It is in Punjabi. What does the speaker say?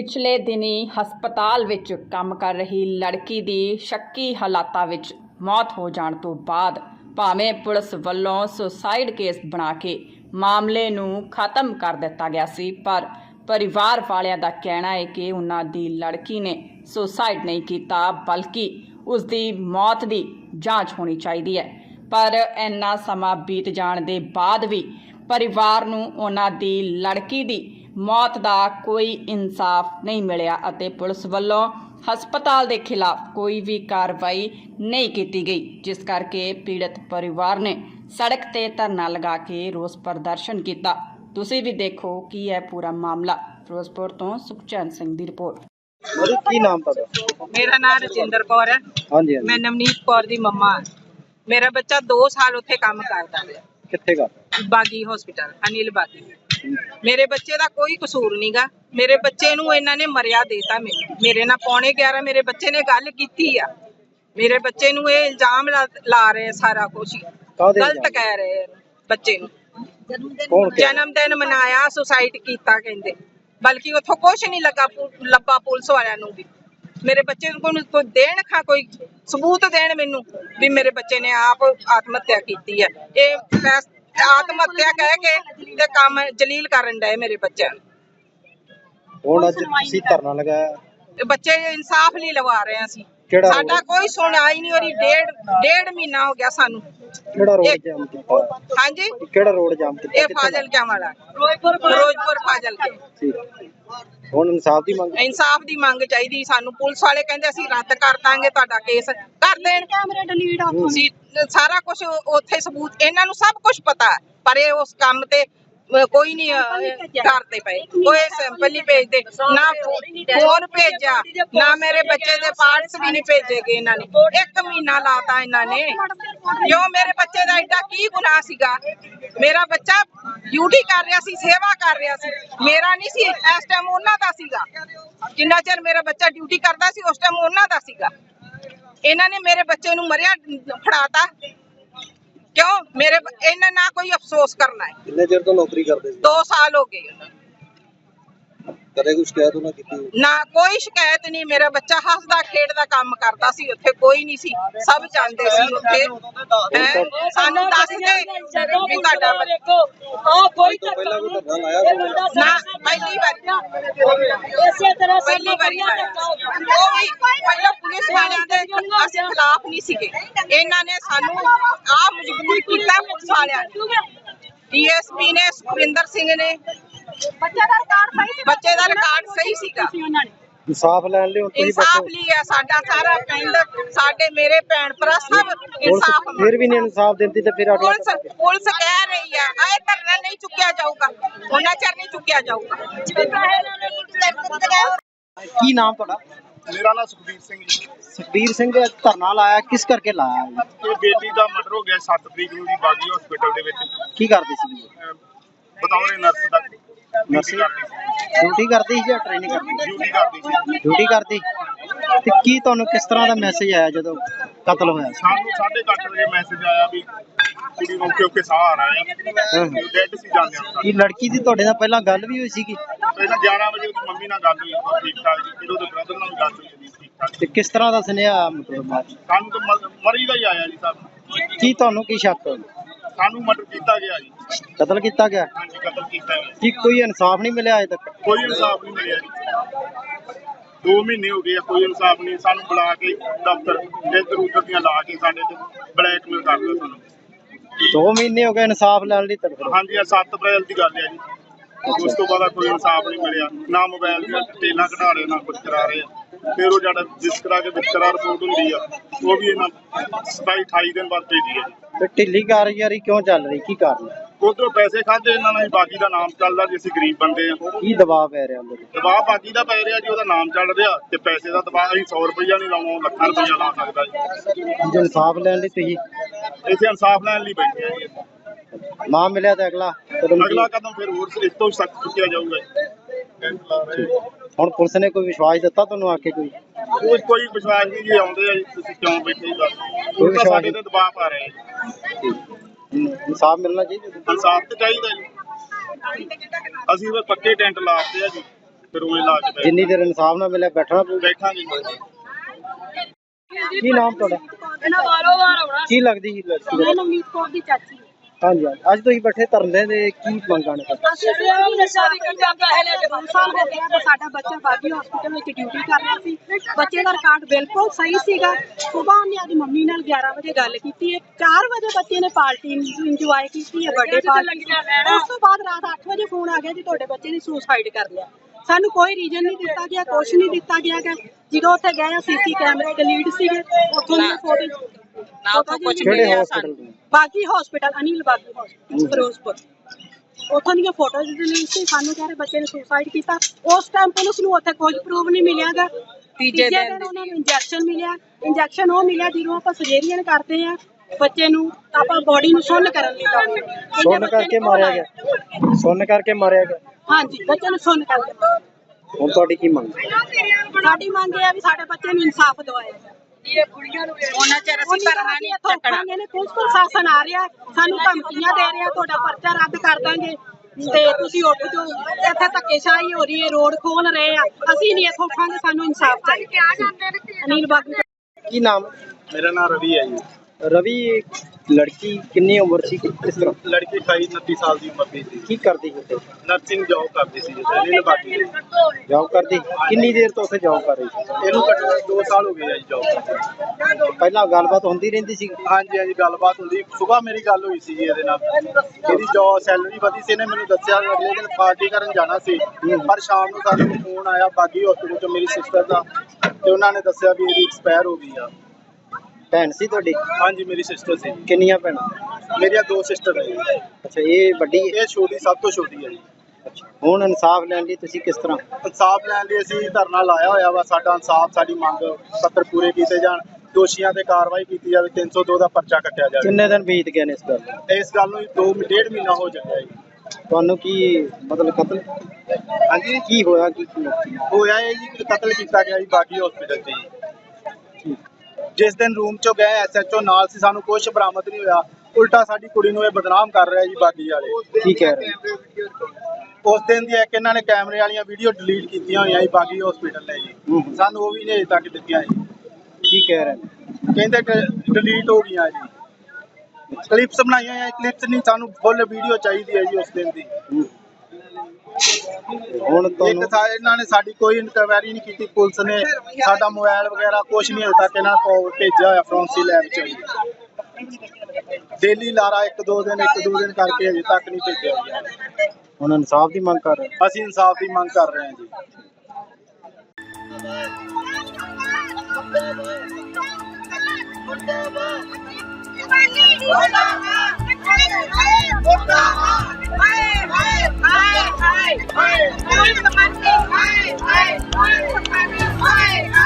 ਪਿਛਲੇ ਦਿਨੀ ਹਸਪਤਾਲ ਵਿੱਚ ਕੰਮ ਕਰ ਰਹੀ ਲੜਕੀ ਦੀ ਸ਼ੱਕੀ ਹਾਲਾਤਾਂ ਵਿੱਚ ਮੌਤ ਹੋ ਜਾਣ ਤੋਂ ਬਾਅਦ ਭਾਵੇਂ ਪੁਲਿਸ ਵੱਲੋਂ ਸੁਸਾਈਡ ਕੇਸ ਬਣਾ ਕੇ ਮਾਮਲੇ ਨੂੰ ਖਤਮ ਕਰ ਦਿੱਤਾ ਗਿਆ ਸੀ, ਪਰ ਪਰਿਵਾਰ ਵਾਲਿਆਂ ਦਾ ਕਹਿਣਾ ਹੈ ਕਿ ਉਹਨਾਂ ਦੀ ਲੜਕੀ ਨੇ ਸੁਸਾਈਡ ਨਹੀਂ ਕੀਤਾ, ਬਲਕਿ ਉਸ ਦੀ ਮੌਤ ਦੀ ਜਾਂਚ ਹੋਣੀ ਚਾਹੀਦੀ ਹੈ। ਪਰ ਇੰਨਾ ਸਮਾਂ ਬੀਤ ਜਾਣ ਦੇ ਬਾਅਦ ਵੀ ਪਰਿਵਾਰ ਨੂੰ ਉਹਨਾਂ ਦੀ ਲੜਕੀ ਦੀ ਮੌਤ ਦਾ ਕੋਈ ਇਨਸਾਫ ਨਹੀਂ ਮਿਲਿਆ ਅਤੇ ਪੁਲਿਸ ਵੱਲੋਂ ਹਸਪਤਾਲ ਦੇ ਖਿਲਾਫ ਕੋਈ ਵੀ ਕਾਰਵਾਈ ਨਹੀਂ ਕੀਤੀ ਗਈ ਜਿਸ ਕਰਕੇ ਪੀੜਤ ਪਰਿਵਾਰ ਨੇ ਸੜਕ ਤੇ ਧਰਨਾ ਲਗਾ ਕੇ ਰੋਸ ਪ੍ਰਦਰਸ਼ਨ ਕੀਤਾ। ਤੁਸੀਂ ਵੀ ਦੇਖੋ ਕੀ ਹੈ ਪੂਰਾ ਮਾਮਲਾ। ਫਿਰੋਜ਼ਪੁਰ ਤੋਂ ਸੁਖਚੈਨ ਸਿੰਘ ਦੀ ਰਿਪੋਰਟ। ਉਹਦੀ ਕੀ ਨਾਮ ਤੁਹਾਡਾ? ਮੇਰਾ ਨਾਮ ਰਜਿੰਦਰ ਕੌਰ ਹੈ। ਹਾਂਜੀ ਮੈਂ ਨਵਨੀਤ ਕੌਰ ਦੀ ਮੰਮਾ ਹਾਂ। ਮੇਰਾ ਬੱਚਾ 2 ਸਾਲ ਉੱਥੇ ਕੰਮ ਕਰਦਾ ਰਿਹਾ ਕਿੱਥੇ ਗਾ ਬਾਗੀ ਹਸਪੀਟਲ ਅਨਿਲ ਬਾਗੀ। ਮੇਰੇ ਬੱਚੇ ਦਾ ਕੋਈ ਕਸੂਰ ਨਹੀਂਗਾ ਮੇਰੇ ਬੱਚੇ ਨੂੰ ਇਹਨਾਂ ਨੇ ਮਰਿਆ ਦੇਤਾ ਮੈਨੂੰ ਮੇਰੇ ਨਾਲ ਪੌਣੇ 11 ਮੇਰੇ ਬੱਚੇ ਨੇ ਗੱਲ ਕੀਤੀ ਆ। ਮੇਰੇ ਬੱਚੇ ਨੂੰ ਇਹ ਇਲਜ਼ਾਮ ਲਾ ਰਹੇ ਸਾਰਾ ਕੁਝ ਗਲਤ? ਕਹਿ ਰਹੇ ਬੱਚੇ ਨੂੰ। ਜਨਮ ਦਿਨ ਮਨਾਇਆ ਸੁਸਾਈਡ ਕੀਤਾ ਕਹਿੰਦੇ। ਬਲਕਿ ਉਥੋਂ ਕੁਝ ਨਹੀਂ ਲੱਗਾ ਲੱਭਾ ਪੁਲਿਸ ਵਾਲਿਆਂ ਨੂੰ ਵੀ। ਮੇਰੇ ਬੱਚੇ ਨੂੰ ਕੋਈ ਦੇਣ ਖਾ ਕੋਈ ਸਬੂਤ ਦੇਣ ਮੈਨੂੰ ਵੀ ਮੇਰੇ ਬੱਚੇ ਨੇ ਆਪ ਆਤਮ ਹੱਤਿਆ ਕੀਤੀ ਹੈ ਇਹ ਆਤਮ ਹੱਤਿਆ ਕਹਿ ਕੇ ਤੇ ਕੰਮ ਜਲੀਲ ਕਰਨ ਡਏ ਮੇਰੇ ਬੱਚਿਆਂ ਨੂੰ। ਹੁਣ ਅੱਜ ਤੁਸੀਂ ਧਰਨਾ ਲਗਾਇਆ। ਬੱਚੇ ਇਨਸਾਫ ਨਹੀਂ ਲਵਾ ਰਹੇ ਅਸੀਂ। ਕਿਹੜਾ ਸਾਡਾ? ਕੋਈ ਸੁਣਾਈ ਨਹੀਂ ਹੋ ਰਹੀ ਡੇਢ ਡੇਢ ਮਹੀਨਾ ਹੋ ਗਿਆ ਸਾਨੂੰ। ਕਿਹੜਾ ਰੋਡ ਜਾਮ ਕੀਤਾ ਹਾਂਜੀ? ਕਿਹੜਾ ਰੋਡ ਜਾਮ ਕੀਤਾ? ਇਹ ਫਾਜ਼ਲ ਕਿਆ ਵਾਲਾ। ਫਿਰੋਜ਼ਪੁਰ ਫਾਜ਼ਲ ਕੇ ਠੀਕ। ਹੁਣ ਇਨਸਾਫ ਦੀ ਮੰਗ ਇਨਸਾਫ ਦੀ ਮੰਗ ਚਾਹੀਦੀ ਸਾਨੂੰ। ਪੁਲਿਸ ਵਾਲੇ ਕਹਿੰਦੇ ਅਸੀਂ ਰੱਦ ਕਰ ਦਾਂਗੇ ਤੁਹਾਡਾ ਕੇਸ। ਕਰ ਦੇਣ। ਕੈਮਰੇ ਡਿਲੀਟ ਤੁਸੀਂ ਸਾਰਾ ਕੁਝ ਉੱਥੇ ਸਬੂਤ ਇਹਨਾਂ ਨੂੰ ਸਭ ਕੁਝ ਪਤਾ ਪਰ ਇਹ ਉਸ ਕੰਮ ਤੇ ਕੋਈ ਨਹੀਂ ਕਰਦੇ ਪਏ। ਕੋਈ ਸੈਂਪਲ ਨਹੀਂ ਭੇਜਦੇ। ਨਾ ਫੋਨ ਭੇਜਿਆ। ਨਾ ਮੇਰੇ ਬੱਚੇ ਦੇ ਪਾਰਟਸ ਵੀ ਨਹੀਂ ਭੇਜੇਗੇ ਇਹਨਾਂ ਨੇ। ਇੱਕ ਮਹੀਨਾ ਲਾਤਾ ਇਹਨਾਂ ਨੇ। ਕਿਉਂ? ਮੇਰੇ ਬੱਚੇ ਦਾ ਐਡਾ ਕੀ ਗੁਨਾਹ ਸੀਗਾ? ਮੇਰਾ ਬੱਚਾ ਡਿਊਟੀ ਕਰ ਰਿਹਾ ਸੀ ਸੇਵਾ ਕਰ ਰਿਹਾ ਸੀ। ਮੇਰਾ ਨਹੀਂ ਸੀ ਇਸ ਟਾਈਮ ਉਹਨਾਂ ਦਾ ਸੀਗਾ। ਜਿੰਨਾ ਚਿਰ ਮੇਰਾ ਬੱਚਾ ਡਿਊਟੀ ਕਰਦਾ ਸੀ ਉਸ ਟਾਈਮ ਉਹਨਾਂ ਦਾ ਸੀਗਾ। ਇਹਨਾਂ ਨੇ ਮੇਰੇ ਬੱਚੇ ਨੂੰ ਮਰਿਆ ਫੜਾਤਾ। ਕਿਉਂ? ਮੇਰੇ ਇਹਨਾਂ ਨਾ ਕੋਈ ਅਫਸੋਸ ਕਰਨਾ ਹੈ। ਕਿੰਨੇ ਚਿਰ ਤੋਂ ਨੌਕਰੀ ਕਰਦੇ 2 ਸਾਲ ਹੋ ਗਏ। ਕਦੇ ਕੋਈ ਸ਼ਿਕਾਇਤ ਉਹਨਾਂ ਕੀਤੀ ਨਾ ਕੋਈ ਸ਼ਿਕਾਇਤ ਨਹੀਂ। ਮੇਰਾ ਬੱਚਾ ਹੱਸਦਾ ਖੇਡਦਾ ਕੰਮ ਕਰਦਾ ਸੀ। ਉੱਥੇ ਕੋਈ ਨਹੀਂ ਸੀ। ਸਭ ਜਾਣਦੇ ਸੀ ਉੱਥੇ। ਹੈਂ? ਸਾਨੂੰ ਦੱਸਦੇ ਵੀ ਤੁਹਾਡਾ ਬੱਚਾ ਆ ਕੋਈ ਪਹਿਲਾਂ ਕੋਈ ਧਰਨਾ ਲਾਇਆ ਨਾ ਪਹਿਲੀ ਵਾਰੀ। ਇਸੇ ਤਰ੍ਹਾਂ ਪਹਿਲੀ ਵਾਰੀ ਆਇਆ ਉਹ ਵੀ ਪਹਿਲਾਂ ਪੁਲਿਸ ਵਾਲਿਆਂ ਦੇ ਅਸੀਂ ਖਿਲਾਫ ਨਹੀਂ ਸੀਗੇ। ਇਹਨਾਂ ਨੇ ਸਾਨੂੰ ਆ ਮਜਬੂਰ ਕੀਤਾ ਪੁਲਿਸ ਵਾਲਿਆਂ ਨੇ। ਡੀਐਸਪੀ ਨੇ ਸੁਖਵਿੰਦਰ ਸਿੰਘ ਨੇ। ਬੱਚੇ ਦਾ ਸੀ ਬੱਚੇ ਦਾ ਰਿਕਾਰਡ ਸਹੀ ਸੀਗਾ। ਇਨਸਾਫ ਲੈਣ ਲਈ ਹੁਣ ਤੁਸੀਂ ਇਨਸਾਫ ਲਈ ਹੈ ਸਾਡਾ ਸਾਰਾ ਪਿੰਡ ਸਾਡੇ ਮੇਰੇ ਭੈਣ ਭਰਾ ਸਭ ਇਨਸਾਫ ਮੰਗਦੇ। ਫਿਰ ਵੀ ਨਹੀਂ ਇਨਸਾਫ ਦਿੰਦੀ ਤੇ ਫਿਰ ਅਗਲਾ ਪੁਲਿਸ ਪੁਲਿਸ ਕਹਿ ਰਹੀ ਆ ਆਏ ਧਰਨਾ ਨਹੀਂ ਚੁੱਕਿਆ ਜਾਊਗਾ। ਉਹਨਾਂ ਚਿਰ ਨਹੀਂ ਚੁੱਕਿਆ ਜਾਊਗਾ। ਕੀ ਨਾਮ ਤੁਹਾਡਾ? ਮੇਰਾ ਨਾਮ ਸੁਖਬੀਰ ਸਿੰਘ ਜੀ। ਸੁਖਬੀਰ ਸਿੰਘ ਧਰਨਾ ਲਾਇਆ ਕਿਸ ਕਰਕੇ ਲਾਇਆ ਜੀ? ਇਹ ਬੇਟੀ ਦਾ ਮਰਡਰ ਹੋ ਗਿਆ 7 ਤਰੀਕ ਨੂੰ ਦੀ ਬਾਗੀ ਹਸਪੀਟਲ ਦੇ ਵਿੱਚ। ਕੀ ਕਰਦੀ ਸੀ? ਅਹ ਬਤੌਰ ਨਰਸ ਦਾ। ਨਰਸ ਡਿਊਟੀ ਕਰਦੀ ਸੀ ਜਾਂ ਟ੍ਰੇਨਿੰਗ ਕਰਦੀ ਡਿਊਟੀ ਕਰਦੀ ਸੀ। ਡਿਊਟੀ ਕਰਦੀ। ਤੇ ਕੀ ਤੁਹਾਨੂੰ ਕਿਸ ਤਰ੍ਹਾਂ ਦਾ ਮੈਸੇਜ ਆਇਆ ਜਦੋਂ ਕਤਲ ਹੋਇਆ ਸੀ? ਸਾਨੂੰ 8:30 ਵਜੇ ਮੈਸੇਜ ਆਇਆ ਵੀ ਕੁੜੀ ਨੂੰ ਓਕੇ ਸਾਹ ਆ ਰਿਹਾ ਹੈ। ਹਾਂ। ਡੈਡ ਸੀ ਜਾਂਦੇ ਹਾਂ ਕੀ ਲੜਕੀ ਦੀ ਤੁਹਾਡੇ ਨਾਲ ਪਹਿਲਾਂ ਗੱਲ ਵੀ ਹੋਈ ਸੀਗੀ? ਪਹਿਲਾਂ 11 ਵਜੇ ਉਹਦੀ ਮੰਮੀ ਨਾਲ ਗੱਲ ਹੋਈ ਉਹ ਠੀਕ ਠਾਕ ਜੀ ਫਿਰ ਉਹਦੇ ਬ੍ਰਦਰ ਨਾਲ ਵੀ ਗੱਲ ਹੋਈ ਜੀ ਠੀਕ ਠਾਕ ਤੇ ਕਿਸ ਤਰ੍ਹਾਂ ਦਾ ਸੁਨੇਹਾ ਮਤਲਬ ਬਾਅਦ 'ਚ? ਸਾਨੂੰ ਤਾਂ ਮਰੀ ਦਾ ਹੀ ਆਇਆ ਜੀ ਸਾਹਿਬ ਕੀ ਤੁਹਾਨੂੰ ਕੀ ਸ਼ੱਕ ਹੋਇਆ? ਸਾਨੂੰ ਮਰਡਰ ਕੀਤਾ ਗਿਆ ਜੀ। ਕਤਲ ਕੀਤਾ ਗਿਆ? ਕਤਲ ਕੀਤਾ ਗਿਆ। ਕੀ ਕੋਈ ਇਨਸਾਫ ਨਹੀਂ ਮਿਲਿਆ ਅਜੇ ਤੱਕ? ਕੋਈ ਇਨਸਾਫ ਨਹੀਂ ਮਿਲਿਆ ਦੋ ਮਹੀਨੇ ਹੋ ਗਏ ਆ ਕੋਈ ਇਨਸਾਫ ਨਹੀਂ। ਸਾਨੂੰ ਬੁਲਾ ਕੇ ਦਫ਼ਤਰ ਇੱਧਰ ਉੱਧਰ ਦੀਆਂ ਲਾ ਕੇ ਸਾਡੇ ਤੇ ਬਲੈਕਮੇਲ ਕਰਦੇ ਸਾਨੂੰ। 2 ਮਹੀਨੇ ਹੋ ਗਏ ਇਨਸਾਫ ਲੈਣ ਲਈ ਤੜਫ। ਹਾਂਜੀ ਆ 7 ਅਪ੍ਰੈਲ ਦੀ ਗੱਲ ਹੈ ਜੀ। ਉਸ ਤੋਂ ਬਾਅਦ ਕੋਈ ਇਨਸਾਫ ਨਹੀਂ ਮਿਲਿਆ। ਨਾ ਮੋਬਾਈਲ ਦੀਆਂ ਟੇਲਾਂ ਕਢਾ ਰਹੇ ਨਾ ਕੁਝ ਕਰਾ ਰਹੇ। ਫਿਰ ਉਹ ਜਿਹੜਾ ਜਿਸ ਤਰ੍ਹਾਂ ਕੇ ਵਿਤਕਰਾ ਰਿਪੋਰਟ ਹੁੰਦੀ ਆ ਉਹ ਵੀ ਇਹਨਾਂ 27 28 ਦਿਨ ਬਾਅਦ ਭੇਜੀ ਹੈ ਤੇ ਢਿੱਲੀ ਕਾਰਗੁਜ਼ਾਰੀ ਕਿਉਂ ਚੱਲ ਰਹੀ? ਕੀ ਕਾਰਨ? ਹੈ? ਉਧਰੋਂ ਪੈਸੇ ਖਾਦੇ ਇਹਨਾਂ ਨਾਲ ਬਾਕੀ ਦਾ ਨਾਮ ਚੱਲਦਾ ਜੀ ਅਸੀਂ ਗਰੀਬ ਬੰਦੇ ਆ। ਕੀ ਦਬਾਅ ਪੈ ਰਿਹਾ ਉਹਦੇ ਤੇ? ਦਬਾਅ ਬਾਕੀ ਦਾ ਪੈ ਰਿਹਾ ਜੀ ਉਹਦਾ ਨਾਮ ਚੱਲ ਰਿਹਾ ਤੇ ਪੈਸੇ ਦਾ ਦਬਾਅ ਅਸੀਂ 100 ਰੁਪਈਆ ਨਹੀਂ ਲਾਉਣਾ ਉਹ ਲੱਖਾਂ ਰੁਪਈਆ ਲਾ ਸਕਦਾ ਜੀ। ਜੇ ਇਨਸਾਫ ਲੈਣ ਲਈ ਤੁਸੀਂ? ਇੱਥੇ ਇਨਸਾਫ ਲੈਣ ਲਈ ਬੈਠੇ ਆ ਜੀ। ਨਾ ਮਿਲਿਆ ਤਾਂ ਅਗਲਾ ਕਦਮ ਕੀ? ਅਗਲਾ ਕਦਮ ਫਿਰ ਹੋਰ ਇਸ ਤੋਂ ਸਖਤ ਚੁੱਕਿਆ ਜਾਊਗਾ ਜੀ। ਹੁਣ ਪੁਲਿਸ ਨੇ ਕੋਈ ਵਿਸ਼ਵਾਸ ਦਿੱਤਾ ਤੁਹਾਨੂੰ ਆ ਕੇ ਕੋਈ? ਕੋਈ ਕੋਈ ਵਿਸ਼ਵਾਸ ਨਹੀਂ ਜੀ ਆਉਂਦੇ ਆ ਜੀ ਤੁਸੀਂ ਕਿਉਂ ਬੈਠੇ ਜੀ ਕੋਈ ਤਾਂ ਵਿਸ਼ਵਾਸ ਸਾਡੇ ਤੇ ਦਬਾਅ ਪਾ ਰਹੇ ਆ ਜੀ। ਇਨਸਾਫ ਮਿਲਣਾ ਚਾਹੀਦਾ? ਇਨਸਾਫ ਤੇ ਚਾਹੀਦਾ ਜੀ। ਅਸੀਂ ਫਿਰ ਪੱਕੇ ਟੈਂਟ ਲਾਤੇ ਆ ਜੀ ਫਿਰ ਉਵੇਂ ਲਾ ਕੇ ਜਿੰਨੀ ਦੇਰ ਇਨਸਾਫ ਨਾ ਮਿਲਿਆ ਬੈਠਣਾ ਪਊ। ਬੈਠਾਂਗੇ ਕੀ ਨਾਮ ਤੁਹਾਡਾ? ਇਹਨਾਂ ਵਾਰੋ ਵਾਰ ਆਉਣਾ ਕੀ ਲੱਗਦੀ ਸੀ ਲੜਕੀ ਦਾ? ਨਵਨੀਤ ਕੌਰ ਦੀ ਚਾਚੀ ਹਾਂਜੀ ਹਾਂਜੀ। ਅੱਜ ਤੁਸੀਂ ਬੈਠੇ ਧਰਨੇ ਦੇ ਕੀ ਮੰਗਾਂ ਨੇ ਤੁਹਾਡੀਆਂ? ਅਸੀਂ ਵੀ ਨਸ਼ਾ ਵੀ ਜਾਂਦਾ ਹੈ ਲੈ ਦੋ ਸਾਲ ਹੋ ਗਿਆ ਤਾਂ ਸਾਡਾ ਬੱਚਾ ਬਾਗੀ ਹਸਪੀਟਲ ਵਿੱਚ ਡਿਊਟੀ ਕਰ ਰਿਹਾ ਸੀ। ਬੱਚੇ ਦਾ ਰਿਕਾਰਡ ਬਿਲਕੁਲ ਸਹੀ ਸੀਗਾ। ਸਵੇਰ ਉਹਨੇ ਆਪਣੀ ਮੰਮੀ ਨਾਲ 11 ਵਜੇ ਗੱਲ ਕੀਤੀ ਹੈ। 4 ਵਜੇ ਬੱਚੇ ਨੇ ਪਾਰਟੀ ਇੰਜੋਏ ਕੀਤੀ ਹੈ ਬਰਥਡੇ ਪਾਰਟੀ ਉਸ ਤੋਂ ਬਾਅਦ ਰਾਤ 8 ਵਜੇ ਫੋਨ ਆ ਗਿਆ ਜੀ ਤੁਹਾਡੇ ਬੱਚੇ ਨੇ ਸੁਸਾਈਡ ਕਰ ਲਿਆ। ਸਾਨੂੰ ਕੋਈ ਰੀਜ਼ਨ ਨਹੀਂ ਦਿੱਤਾ ਗਿਆ ਕੁਛ ਨਹੀਂ ਦਿੱਤਾ ਗਿਆ ਗਾ। ਜਦੋਂ ਉੱਥੇ ਗਏ ਸੀਸੀ ਕੈਮਰੇ ਦੇ ਲੀਡ ਸੀਗੇ ਉੱਥੋਂ ਦੀ ਫੋਟੋ ਨਾ ਉੱਥੋਂ ਕੁਛ ਕਿਹੜੇ ਮਿਲਿਆ ਹਸਪੀਟਲ ਸਾਨੂੰ। ਬਾਗੀ ਹਸਪੀਟਲ ਅਨਿਲ ਬਾਗੀ ਹਸਪੀਟਲ ਫਿਰੋਜ਼ਪੁਰ। ਉੱਥੋਂ ਦੀਆਂ ਫੋਟੋਜ਼ ਰਿਲੀਜ਼ ਸੀ ਸਾਨੂੰ ਕਹਿ ਰਹੇ ਬੱਚੇ ਨੇ ਸੁਸਾਈਡ ਕੀਤਾ। ਉਸ ਟਾਈਮ ਪੁਲਿਸ ਨੂੰ ਉੱਥੇ ਕੋਈ ਪ੍ਰੂਫ ਨਹੀਂ ਮਿਲਿਆਗਾ। ਤੀਜੇ ਦਿਨ ਉਹਨਾਂ ਨੂੰ ਇੰਜੈਕਸ਼ਨ ਮਿਲਿਆ। ਇੰਜੈਕਸ਼ਨ ਉਹ ਮਿਲਿਆ ਜਦੋਂ ਆਪਾਂ ਸਰਜਰੀਆਂ ਕਰਦੇ ਆ ਬੱਚੇ ਨੂੰ ਤਾਂ ਆਪਾਂ ਬੋਡੀ ਨੂੰ ਸੁੰਨ ਕਰਨ ਲਈ ਲਾਉਂਦੇ ਹਾਂ। ਸੁੰਨ ਕਰਕੇ ਮਾਰਿਆ ਗਿਆ। ਸੁੰਨ ਕਰਕੇ ਮਾਰਿਆ ਗਿਆ। ਹਾਂਜੀ ਬੱਚੇ ਨੂੰ ਸੁੰਨ ਕਰਕੇ। ਹੁਣ ਤੁਹਾਡੀ ਕੀ ਮੰਗ? ਸਾਡੀ ਮੰਗ ਇਹ ਆ ਵੀ ਸਾਡੇ ਬੱਚੇ ਨੂੰ ਇਨਸਾਫ ਦਿਵਾਏ ਉਹਨਾਂ ਚਿਰ ਅਸੀਂ ਧਰਨਾ ਨਹੀਂ ਚੱਕਣਾ। ਚੱਕਣਾ ਨੇ ਪੁਲਿਸ ਪ੍ਰਸ਼ਾਸਨ ਆ ਰਿਹਾ ਸਾਨੂੰ ਧਮਕੀਆਂ ਦੇ ਰਿਹਾ ਤੁਹਾਡਾ ਪਰਚਾ ਰੱਦ ਕਰ ਦਾਂਗੇ। ਤੇ ਤੁਸੀਂ ਉੱਠ ਜਾਓ। ਇੱਥੇ ਧੱਕੇਸ਼ਾਹੀ ਹੋ ਰਹੀ ਹੈ ਰੋਡ ਖੋਲ ਰਹੇ ਆ। ਅਸੀਂ ਨਹੀਂ ਇੱਥੋਂ ਉੱਠਾਂਗੇ ਸਾਨੂੰ ਇਨਸਾਫ ਚਾਹੀਦਾ। ਅਨੀਲ ਬਾਬੂ ਕੀ ਨਾਮ? ਮੇਰਾ ਨਾਮ ਰਵੀ ਹੈ ਜੀ। ਰਵੀ ਲੜਕੀ ਕਿੰਨੀ ਉਮਰ ਸੀ? ਕਿਸ ਤਰ੍ਹਾਂ? ਲੜਕੀ 28 29 ਸਾਲ ਦੀ ਉਮਰ ਦੀ ਸੀ। ਕੀ ਕਰਦੀ ਸੀ ਉੱਥੇ? ਨਰਸਿੰਗ ਜੌਬ ਕਰਦੀ ਸੀ ਜਿੱਥੇ ਬਾਗੀ ਦੇ। ਜੌਬ ਕਰਦੀ? ਕਿੰਨੀ ਦੇਰ ਤੋਂ ਉੱਥੇ ਜੌਬ ਕਰ ਰਹੀ ਸੀ? ਇਹਨੂੰ ਘੱਟੋ ਘੱਟ 2 ਸਾਲ ਹੋ ਗਏ ਆ ਜੀ ਜੌਬ ਪਹਿਲਾਂ ਗੱਲਬਾਤ ਹੁੰਦੀ ਰਹਿੰਦੀ ਸੀ? ਹਾਂਜੀ ਹਾਂਜੀ ਗੱਲਬਾਤ ਹੁੰਦੀ। ਸਵੇਰ ਮੇਰੀ ਗੱਲ ਹੋਈ ਸੀ ਜੀ ਇਹਦੇ ਨਾਲ। ਇਹਦੀ ਜੋ ਸੈਲਰੀ ਵਧੀ ਸੀ ਇਹਨੇ ਮੈਨੂੰ ਦੱਸਿਆ ਵੀ ਅਗਲੇ ਦਿਨ ਪਾਰਟੀ ਕਰਨ ਜਾਣਾ ਸੀ। ਪਰ ਸ਼ਾਮ ਨੂੰ ਸਾਨੂੰ ਫੋਨ ਆਇਆ ਬਾਗੀ ਹਸਪੀਟਲ ਤੋਂ ਮੇਰੀ ਸਿਸਟਰ ਦਾ। ਤੇ ਉਹਨਾਂ ਨੇ ਦੱਸਿਆ ਵੀ ਇਹਦੀ ਐਕਸਪਾਇਰ ਹੋ ਗਈ ਆ। ਭੈਣ ਸੀ ਤੁਹਾਡੀ? ਹਾਂਜੀ ਮੇਰੀ ਸਿਸਟਰ ਸੀ। ਕਿੰਨੀਆਂ ਭੈਣਾਂ? ਮੇਰੀਆਂ ਦੋ ਸਿਸਟਰ ਨੇ। ਅੱਛਾ ਇਹ ਵੱਡੀ ਹੈ? ਇਹ ਛੋਟੀ ਸਭ ਤੋਂ ਛੋਟੀ ਹੈ ਜੀ। ਹੁਣ ਇਨਸਾਫ ਲੈਣ ਲਈ ਤੁਸੀਂ ਕਿਸ ਤਰ੍ਹਾਂ? ਇਨਸਾਫ ਲੈਣ ਲਈ ਅਸੀਂ ਧਰਨਾ ਲਾਇਆ ਹੋਇਆ ਵਾ ਸਾਡਾ ਇਨਸਾਫ ਸਾਡੀ ਮੰਗ ਪੱਤਰ ਪੂਰੇ ਕੀਤੇ ਜਾਣ। ਦੋਸ਼ੀਆਂ ਤੇ ਕਾਰਵਾਈ ਕੀਤੀ ਜਾਵੇ 302 ਦਾ ਪਰਚਾ ਕੱਟਿਆ ਜਾਵੇ। ਕਿੰਨੇ ਦਿਨ ਬੀਤ ਗਏ ਨੇ ਇਸ ਗੱਲ? ਇਸ ਗੱਲ ਨੂੰ 2 ਡੇਢ ਮਹੀਨਾ ਹੋ ਚੱਲਿਆ ਜੀ। ਤੁਹਾਨੂੰ ਕੀ ਮਤਲਬ ਕਤਲ? ਹਾਂਜੀ। ਕੀ ਹੋਇਆ? ਕੀ ਹੋਇਆ? ਇਹ ਜੀ ਕਤਲ ਕੀਤਾ ਗਿਆ ਜੀ ਬਾਗੀ ਹਸਪੀਟਲ 'ਚ ਜੀ। ਜਿਸ ਦਿਨ ਰੂਮ 'ਚੋਂ ਗਏ ਐਸਐਚਓ ਨਾਲ ਸੀ ਸਾਨੂੰ ਕੁਝ ਬਰਾਮਦ ਨਹੀਂ ਹੋਇਆ। ਉਲਟਾ ਸਾਡੀ ਕੁੜੀ ਨੂੰ ਇਹ ਬਦਨਾਮ ਕਰ ਰਿਹਾ ਜੀ ਬਾਗੀ ਵਾਲੇ। ਕੀ ਕਹਿ ਰਹੇ? ਉਸ ਦਿਨ ਦੀ ਇੱਕ ਇਹਨਾਂ ਨੇ ਕੈਮਰੇ ਵਾਲੀਆਂ ਵੀਡੀਓ ਡਿਲੀਟ ਕੀਤੀਆਂ ਹੋਈਆਂ ਜੀ ਬਾਗੀ ਹਸਪੀਟਲ ਨੇ ਜੀ। ਹੂੰ ਹੂੰ। ਸਾਨੂੰ ਉਹ ਵੀ ਨਹੀਂ ਅਜੇ ਤੱਕ ਦਿੱਤੀਆਂ ਜੀ। ਕੀ ਕਹਿ ਰਹੇ? ਨੇ ਕਹਿੰਦੇ ਡਿਲੀਟ ਹੋ ਗਈਆਂ ਜੀ। ਕਲਿੱਪਸ ਬਣਾਈਆਂ ਹੋਈਆਂ ਕਲਿੱਪਸ ਨਹੀਂ ਸਾਨੂੰ ਫੁੱਲ ਵੀਡੀਓ ਚਾਹੀਦੀ ਹੈ ਜੀ ਉਸ ਦਿਨ ਦੀ। ਹੁਣ ਇੱਕ ਤੁਹਾਨੂੰ ਸਾ ਇਹਨਾਂ ਨੇ ਸਾਡੀ ਕੋਈ ਇਨਕੁਆਇਰੀ ਨਹੀਂ ਕੀਤੀ ਪੁਲਿਸ ਨੇ ਸਾਡਾ ਮੋਬਾਈਲ ਵਗੈਰਾ ਕੁਝ ਨਹੀਂ ਹਜੇ ਤੱਕ ਇਹਨਾਂ ਕੋਲ ਭੇਜਿਆ ਹੋਇਆ ਫਰੋਂਸੀ ਲੈਬ ਚ ਡੇਲੀ ਲਾਰਾ ਇੱਕ ਦੋ ਦਿਨ ਇੱਕ ਦੋ ਦਿਨ ਕਰਕੇ ਹਜੇ ਤੱਕ ਨਹੀਂ ਭੇਜਿਆ ਹੋਇਆ। ਹੁਣ ਇਨਸਾਫ ਦੀ ਮੰਗ ਕਰ ਰਹੇ ਅਸੀਂ ਇਨਸਾਫ ਦੀ ਮੰਗ ਕਰ ਰਹੇ ਹਾਂ ਜੀ। ไปไปไปไปไป